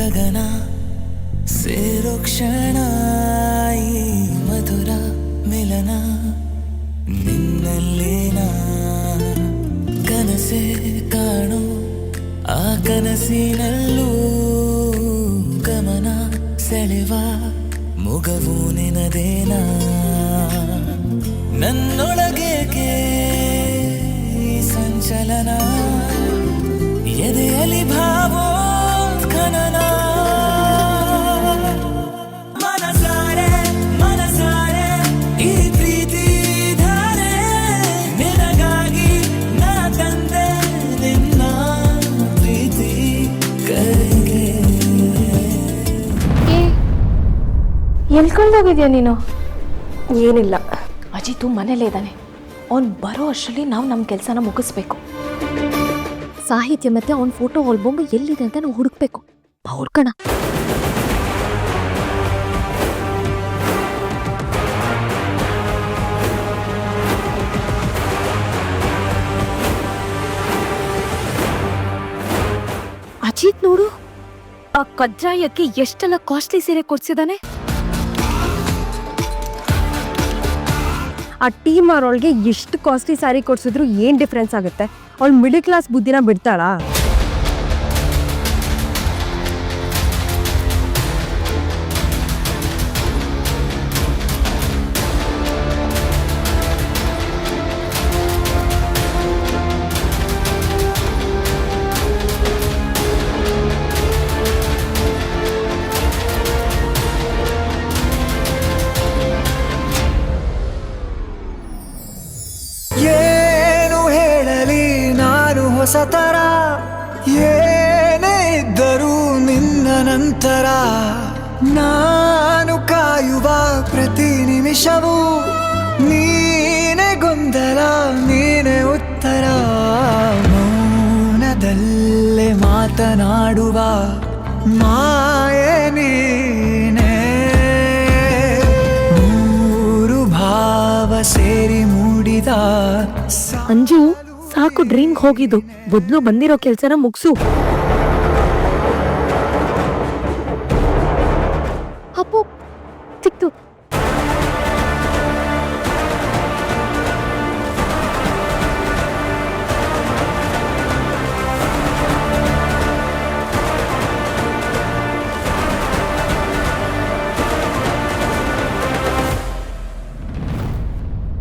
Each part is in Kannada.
ಗಗನ, ಸೇರೋ ಕ್ಷಣ ಮಧುರ ಮಿಲನ ನಿನ್ನಲ್ಲೇನ ಕನಸೆ ಕಾಣು, ಆ ಕನಸಿನಲ್ಲೂ ಗಮನ ಸೆಳೆವ ಮುಗವು ನಿನದೇನ ನನ್ನೊಳಗೇಕೆ ಸಂಚಲನ ಎದೆಯಲ್ಲಿ ಭಾ ಎಲ್ಕೊಂಡೋಗಿದ್ಯಾ ನೀನು? ಏನಿಲ್ಲ. ಅಜಿತು ಮನೇಲೇ ಇದ್ದಾನೆ. ಅವ್ನು ಬರೋ ಅಷ್ಟರಲ್ಲಿ ನಾವು ನಮ್ಮ ಕೆಲಸನ ಮುಗಿಸ್ಬೇಕು. ಸಾಹಿತ್ಯ ಮತ್ತೆ ಅವ್ನ ಫೋಟೋ ಆಲ್ಬಮ್ ಎಲ್ಲಿದೆ ಅಂತ ನಾವು ಹುಡುಕ್ಬೇಕು. ಹುಡ್ಕೋಣ ಅಜಿತ್ ನೋಡು ಆ ಕಜ್ಜಾಯಕ್ಕೆ ಎಷ್ಟೆಲ್ಲ ಕಾಸ್ಟ್ಲಿ ಸೀರೆ ಕೊಡ್ಸಿದಾನೆ? ಆ ಟೀಮ್ ಅವರೊಳಗೆ ಎಷ್ಟು ಕಾಸ್ಟ್ಲಿ ಸ್ಯಾರಿ ಕೊಡ್ಸಿದ್ರು ಏನು ಡಿಫ್ರೆನ್ಸ್ ಆಗುತ್ತೆ? ಅವಳು ಮಿಡಲ್ ಕ್ಲಾಸ್ ಬುದ್ಧಿನ ಬಿಡ್ತಾಳಾ? ನಾನು ಹೊಸತರ? ಏನೇ ಇದ್ದರೂ ನಿನ್ನ ನಂತರ ನಾನು ಕಾಯುವ ಪ್ರತಿ ನಿಮಿಷವೂ ನೀನೆ ಗೊಂದಲ, ನೀನೆ ಉತ್ತರ. ಮೌನದಲ್ಲೇ ಮಾತನಾಡುವ ಮಾಯೆ ನೀನೆ. ಮೂರು ಭಾವ ಸೇರಿ ಮೂಡಿದ ಸಂಜು ಸಾಕು ಡ್ರೀಮ್ ಹೋಗಿದ್ದು. ಬದ್ಲು ಬಂದಿರೋ ಕೆಲ್ಸನ ಮುಗ್ಸು. ಅಪ್ಪು ಸಿಕ್ತು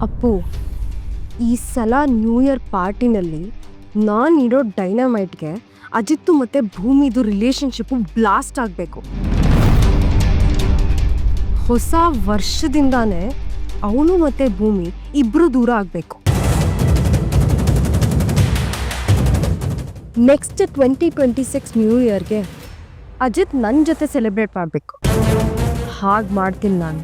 ಅಪ್ಪು ಈ ಸಲ ನ್ಯೂ ಇಯರ್ ಪಾರ್ಟಿನಲ್ಲಿ ನಾನು ಇಡೋ ಡೈನಮೈಟ್ಗೆ ಅಜಿತ್ತು ಮತ್ತು ಭೂಮಿದು ರಿಲೇಷನ್ಶಿಪ್ಪು ಬ್ಲಾಸ್ಟ್ ಆಗಬೇಕು. ಹೊಸ ವರ್ಷದಿಂದಾನೇ ಅವನು ಮತ್ತು ಭೂಮಿ ಇಬ್ಬರು ದೂರ ಆಗಬೇಕು. Next twenty twenty six new ಇಯರ್ಗೆ ಅಜಿತ್ ನನ್ನ ಜೊತೆ ಸೆಲೆಬ್ರೇಟ್ ಮಾಡಬೇಕು. ಹಾಗೆ ಮಾಡ್ತೀನಿ ನಾನು.